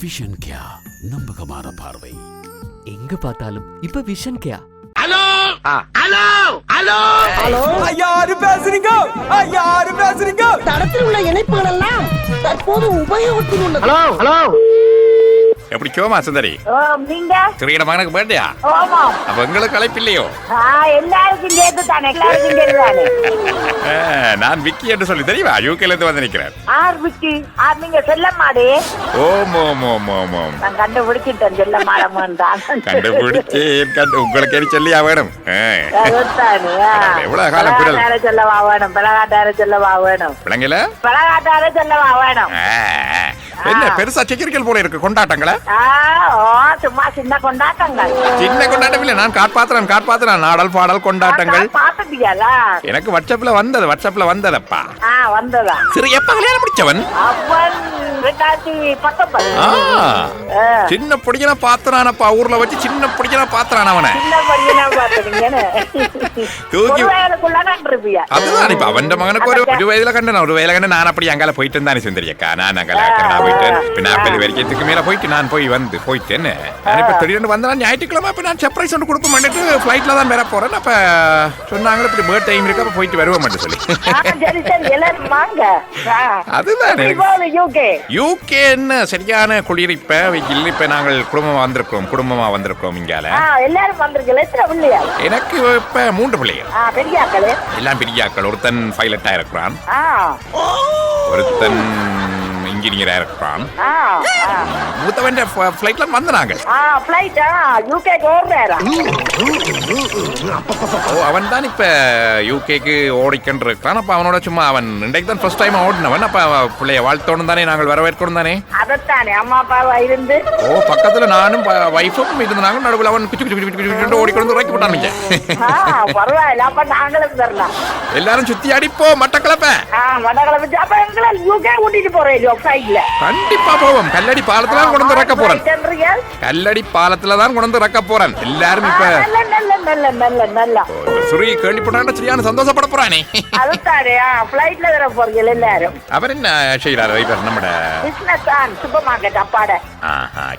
Vision கியா நம்பகமான பார்வை. எங்க பார்த்தாலும் இப்ப விஷன் கேயா யாரு பேசுறீங்க? யாரு பேசுறீங்க? தடத்தில் உள்ள இணைப்புகள் எல்லாம் தற்போது உபயோகத்தில் உள்ளது. எப்படி சோமா சுந்தரி நீங்க? சிறிய மகனுக்கு ஓமாம் அப்ப உங்களுக்கு அழைப்பு இல்லையோ ஆ எல்லாருக்கும் சேர்த்து தானே எல்லாருக்கும் சேர்த்து தானே ஆ, நான் விக்கி என்று சொல்லி தெரியுமா? யூகேல இருந்து வந்து நிக்கிறேன் ஆர் விக்கி? ஆர் நீங்க செல்ல மாடே ஓம் ஓம் ஓம் ஓம் ஓம். நான் கண்டுபிடிச்சிட்டேன் செல்ல மாடமன் தான் கண்டுபிடிச்சு கண்டு உங்களுக்கு என்ன சொல்லியா வேணும். எவ்வளவு காலம் குரல்? சொல்லவா வேணும் பலகாட்டார சொல்லவா வேணும். விளங்கல? பலகாட்டார சொல்லவா வேணும். என்ன பெருசா சிக்கிரிக்கல் போல இருக்கு கொண்டாட்டங்களா? சும்மா சின்ன கொண்டாட்டங்கள். சின்ன கொண்டாட்டம் இல்ல நான் காட்பாத்திரன் காட்பாத்திரன் நாடல் பாடல் கொண்டாட்டங்கள். எனக்கு வாட்ஸ்அப்ல வந்தது வாட்ஸ்அப்ல வந்ததப்பா. வந்ததா? சரி எப்ப கல்யாணம் முடிச்சவன்? அவன் ரெண்டாயிரத்தி பத்தொன்பது. ஆ, ஆ. சின்ன பிடிக்கிற பாத்திரானப்பா ஊர்ல வச்சு சின்ன பிடிக்கிற பாத்திரான அவனை. சின்ன பையனா தூக்கி- அதுதான் இப்ப அவன் மகனுக்கு ஒரு ஒரு வயதுல கண்டு ஒரு வயதுல கண்டு நான் அப்படி அங்கால போயிட்டு இருந்தானே சுந்தரி அக்கா. நான் அங்கால போயிட்டு இப்ப நாற்பது வரைக்கும் மேல போயிட்டு நான் போய் வந்து போயிட்டேன்னு. நான் இப்ப திடீர்னு வந்தா ஞாயிற்றுக்கிழமை இப்ப நான் சர்ப்ரைஸ் ஒன்று கொடுக்க மாட்டேட்டு ஃபிளைட்ல தான் வர போறேன் அப்ப சொன்னாங்க. இப்படி பேர்த் டைம் இருக்கு அப்ப போயிட்டு வருவோம் மட்டும் சொல்லி. அதுதான் யூகே என்ன சரியான வெயில் இப்ப? நாங்கள் குடும்பமா வந்திருக்கோம். குடும்பமா வந்திருக்கோம் இங்கால. எல்லாரும் வந்திருக்கீங்க எனக்கு இப்ப மூன்று பிள்ளைகள். பெரியாக்களு? எல்லாம் பெரியாக்கள். ஒருத்தன் பைலட்டா இருக்கிறான். ஒருத்தன் இன்ஜினியரா இருக்கிறான். மூத்தவன் ஃபிளைட்ல வந்து நாங்கள் ஆ ஃப்ளைட் ஆ யூகேக்கு ஓடுறாரா? ஓ அவன் தான் இப்ப யூகேக்கு ஓடிக்கொண்டு இருக்கான் அப்ப அவனோட சும்மா அவன் இன்றைக்கு தான் ஃபர்ஸ்ட் டைம் ஓடினவன். அப்ப பிள்ளைய வாழ்த்தோணும் தானே நாங்கள் வரவேற்கணும் தானே? அதைத்தானே அம்மா அப்பாவா இருந்து? ஓ பக்கத்துல நானும் வைஃபும் இருந்தாங்க நடுவில் அவன் குச்சி குச்சி குச்சி ஓடிக்கொண்டு இறக்கி போட்டானுங்க ஆ பரவாயில்ல. அப்ப நாங்களும் தரலாம் எல்லாரும் சுத்தி அடிப்போ மட்டக்களப்ப. ஆ வடகளை வச்சு அப்ப எங்களை யூகே கூட்டிட்டு போறேன் கண்டிப்பா போவோம். கல்லடி பாலத்துல தான் கொண்டு வந்து இறக்க போறேன். கல்லடி பாலத்துல தான் கொண்டு வந்து இறக்க போறேன். எல்லாரும் இப்ப நல்ல நல்ல நல்ல நல்ல நல்ல. சுரி கேள்விப்பட்டாண்ட சரியான சந்தோஷப்பட போறானே. அதுதானே ஃப்ளைட்ல வர போறீங்க எல்லாரும்? அவர் என்ன செய்யறாரு இவர் நம்மட? பிசினஸ் சூப்பர் மார்க்கெட் அப்பாட.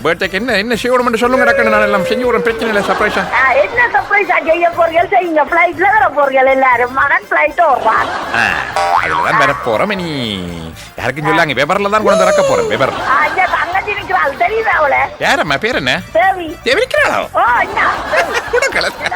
பர்த்டேக்கு என்ன என்ன செய்யணும் சொல்லுங்க டக்குன்னு நான் எல்லாம் செஞ்சு விடுறேன் பிரச்சனை இல்லை சர்ப்ரைஸா ஆ, என்ன சர்ப்ரைஸ் செய்ய போறீங்க? செய்யுங்க ஃப்ளைட்ல வர போறீங்க எல்லாரும். மகன் ஃப்ளைட் ஓடுறான் அதுல தான் வர போறோம் இனி. யாருக்கும் சொல்லாங்க விவரில் தான் கொண்டு இறக்க போறேன் விவர் ஆ, இங்க தங்கச்சி நிக்கிறாள் தெரியுதா அவள? யாரம்மா பேர் என்ன? தேவி. தேவிக்கிறாளோ ஓ என்ன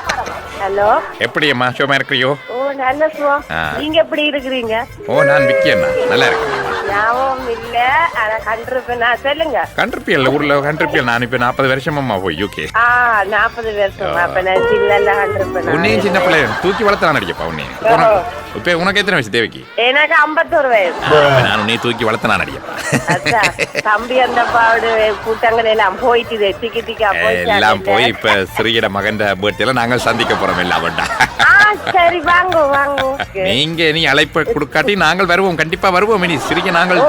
ஹலோ. எப்படி அம்மா சும்மா இருக்கிறியோ? ஓ நல்ல சுவா. நீங்க எப்படி இருக்கிறீங்க? ஓ நான் விக்கி அண்ணா நல்லா இருக்கேன் ஞாபகம் இல்ல ஆனா கண்டிருப்பேன். நான் சொல்லுங்க. கண்டிருப்பியல் ஊர்ல கண்டிருப்பியல். நான் இப்ப நாற்பது வருஷம் அம்மா போய் யூகே ஆ நாற்பது வருஷம். அப்ப நான் சின்ன கண்டிருப்பேன் உன்னையும் சின்ன பிள்ளை தூக்கி வளர்த்தான் அடிக்கப்பா உன்னையும் இப்ப உனக்கு எத்தனை வயசு தேவிக்கு? எனக்கு ஐம்பத்தோரு வயசு. நான் உன்னையும் தூக்கி வளர்த்தான் அதான். தம்பி அந்த பாவோட கூட்டங்கள் எல்லாம் போயிட்டு திக்கி திக்கா போயிட்டு எல்லாம் போய் இப்ப சிறியட மகன் பர்த்டேல நாங்கள் சந்திக்க போறோம் எல்லாம் சரி வாங்க வாங்க நீங்க நீ அழைப்பை கொடுக்காட்டி நாங்கள் வருவோம். கண்டிப்பா வருவோம் இனி. சிறிய நாங்கள்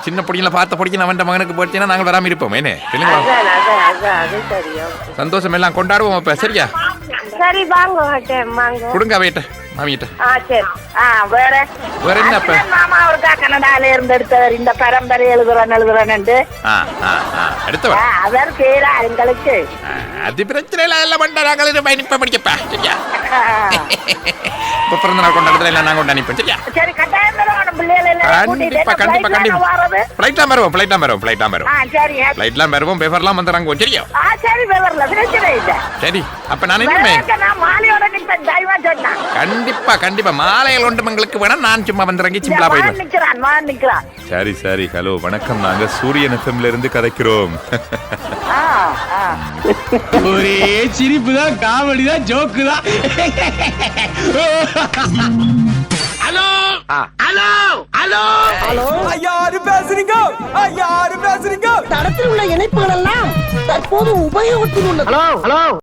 சின்ன பொடியில பார்த்த பொடிக்கு அவன் மகனுக்கு போச்சுன்னா நாங்கள் வராம இருப்போம். தெரியும் சந்தோஷம் எல்லாம் கொண்டாடுவோம் அப்ப. சரியா? சரி வாங்க வாங்க. கொடுங்க அவையிட்ட மாமியிட்ட ஆ சரி. ஆ வேற? வேற என்ன அப்ப? மாமா ஒருக்கா கனடால இருந்து எடுத்தவர். இந்த பரம்பரை எழுதுறேன் எழுதுறேன்னு ஆ ஆ ஆ அடுத்தவன் அவர் பேரா எங்களுக்கு. அது பிரச்சனை இல்லை எல்லாம் பண்ண நாங்கள் இது பயணிப்ப படிக்கப்பா சரியா? ஆ. இப்ப பிறந்த நாள் கொண்டாடுறதுல எல்லாம் நாங்கள் கொண்டாடிப்போம் சரியா? சரி கட்டாயம் வேணும் பிள்ளைகள் எல்லாம் கூட்டிட்டு கண்டிப்பா கண்டிப்பா flight கண்டிப்பா? ஃபிளைட்லாம் வருவோம் ஃபிளைட்லாம் வருவோம் ஃபிளைட்லாம் ஆ வருவோம். சரி ஃபிளைட்லாம் வருவோம் பேப்பர்லாம் வந்து நாங்கள் சரியா? ஆ சரி விவரல பிரச்சனை இல்லை. சரி அப்ப நான் நான் மாலையோட சொன்னா. கண்டிப்பா கண்டிப்பா. மாலைகள் ஒன்று உங்களுக்கு வேணா நான் சும்மா வந்துறங்கி சிம்பிளா வான் போயிடுவேன். நிக்கிறான் வான் நிக்கிறான். சரி சரி. ஹலோ வணக்கம். நாங்க சூரியன் எஃப்எம்ல இருந்து கதைக்கிறோம். ஆ ஆ. ஒரே சிரிப்பு தான் காமெடி தான் ஜோக்கு தான். யாரு பேசுறீங்க? யாரு பேசுறீங்க? தடத்தில் உள்ள இணைப்புகள் எல்லாம் தற்போது உபயோகத்தில் உள்ளது.